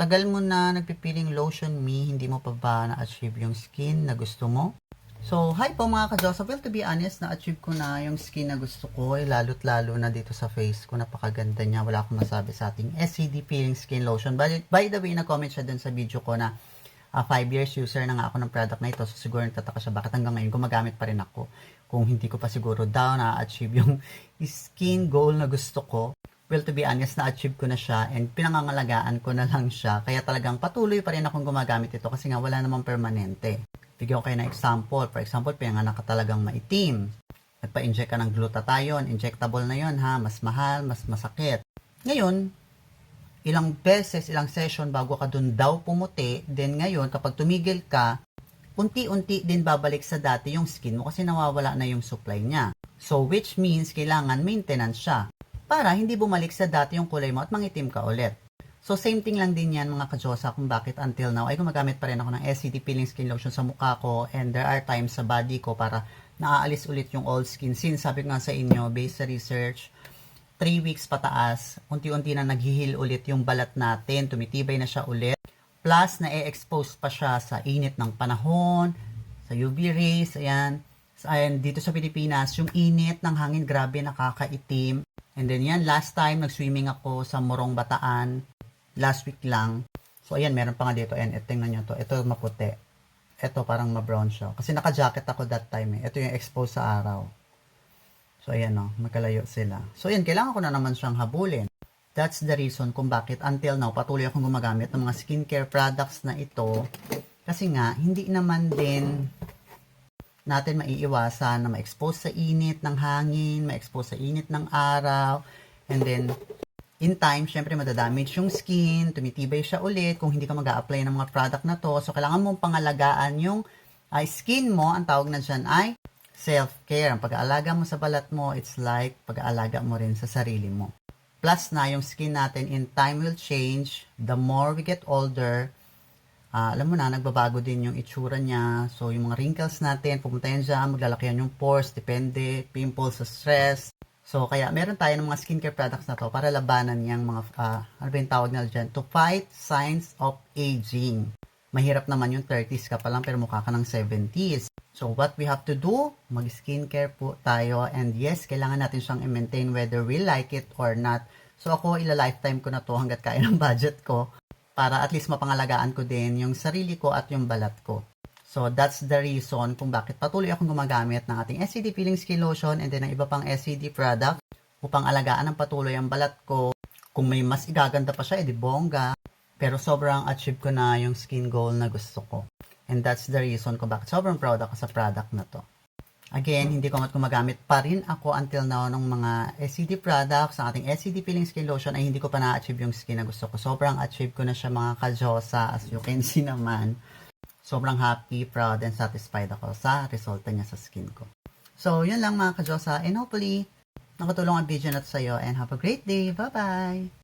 Tagal mo na nagpipiling lotion me, hindi mo pa ba na-achieve yung skin na gusto mo? So, hi po mga ka-Joseph. Well, to be honest, na-achieve ko na yung skin na gusto ko. Eh, lalo't lalo na dito sa face ko. Napakaganda niya. Wala akong masabi sa ating SCD Peeling Skin Lotion. By, by the way, na-comment siya dun sa video ko na 5 years user na nga ako ng product na ito. So, siguro nagtataka siya bakit hanggang ngayon gumagamit pa rin ako. Kung hindi ko pa siguro daw na-achieve yung skin goal na gusto ko. Well, to be honest, na-achieve ko na siya and pinangangalagaan ko na lang siya. Kaya talagang patuloy pa rin akong gumagamit ito kasi nga wala namang permanente. Bigyan ko kayo ng example. For example, pinanganak ka talagang maitim. Nagpa-inject ka ng glutathione. Injectable na yon ha. Mas mahal, mas masakit. Ngayon, ilang beses, ilang session bago ka dun daw pumuti. Then ngayon, kapag tumigil ka, unti-unti din babalik sa dati yung skin mo kasi nawawala na yung supply niya. So, which means kailangan maintenance siya para hindi bumalik sa dati yung kulay mo at mangitim ka ulit. So, same thing lang din yan mga kajosa kung bakit until now ay gumagamit pa rin ako ng SCT Peeling Skin Lotion sa mukha ko and there are times sa body ko para naaalis ulit yung old skin. Since sabi nga sa inyo, based sa research, 3 weeks pataas, unti-unti na naghihil ulit yung balat natin, tumitibay na siya ulit. Plus, na-expose pa siya sa init ng panahon, sa UV rays, ayan. And dito sa Pilipinas, yung init ng hangin, grabe, nakakaitim. And then yan, last time, nag-swimming ako sa Morong Bataan, last week lang. So, ayan, meron pa nga dito. Ayan, eh, tingnan nyo to. Ito maputi. Ito parang ma-brown siya. Kasi naka-jacket ako that time eh. Ito yung exposed sa araw. So, ayan o, magkalayo sila. So, ayan, kailangan ko na naman siyang habulin. That's the reason kung bakit until now patuloy akong gumagamit ng mga skincare products na ito. Kasi nga, hindi naman din natin maiiwasan na ma-expose sa init ng hangin, ma-expose sa init ng araw, and then in time, syempre madadamage yung skin, tumitibay siya ulit kung hindi ka mag apply ng mga product na to. So, kailangan mong pangalagaan yung ay skin mo, ang tawag na dyan ay self-care. Ang pag-aalaga mo sa balat mo, it's like pag-aalaga mo rin sa sarili mo. Plus na, yung skin natin in time will change. The more we get older, ah, alam mo na, nagbabago din yung itsura niya. So, yung mga wrinkles natin, pupunta yan dyan, maglalaki yan yung pores, depende, pimples sa stress. So, kaya meron tayo ng mga skincare products na to para labanan yung mga, ah, ano ba yung tawag nila dyan? To fight signs of aging. Mahirap naman yung 30s ka pa lang pero mukha ka ng 70s. So, what we have to do, mag-skincare po tayo. And yes, kailangan natin siyang i-maintain whether we like it or not. So, ako, ila-lifetime ko na to hanggat kaya ng budget ko para at least mapangalagaan ko din yung sarili ko at yung balat ko. So, that's the reason kung bakit patuloy akong gumagamit ng ating SCD Peeling Skin Lotion and then ng iba pang SCD product upang alagaan ng patuloy ang balat ko. Kung may mas igaganda pa siya, edi bongga. Pero sobrang achieve ko na yung skin goal na gusto ko. And that's the reason kung bakit sobrang proud ako sa product na to. Again, hindi ko mat gumagamit pa rin ako until now ng mga SCD products, ang ating SCD Peeling Skin Lotion ay hindi ko pa na-achieve yung skin na gusto ko. Sobrang achieve ko na siya mga kajosa as you can see naman. Sobrang happy, proud, and satisfied ako sa resulta niya sa skin ko. So, yun lang mga kajosa and hopefully nakatulong ang video na to sa'yo and have a great day. Bye-bye!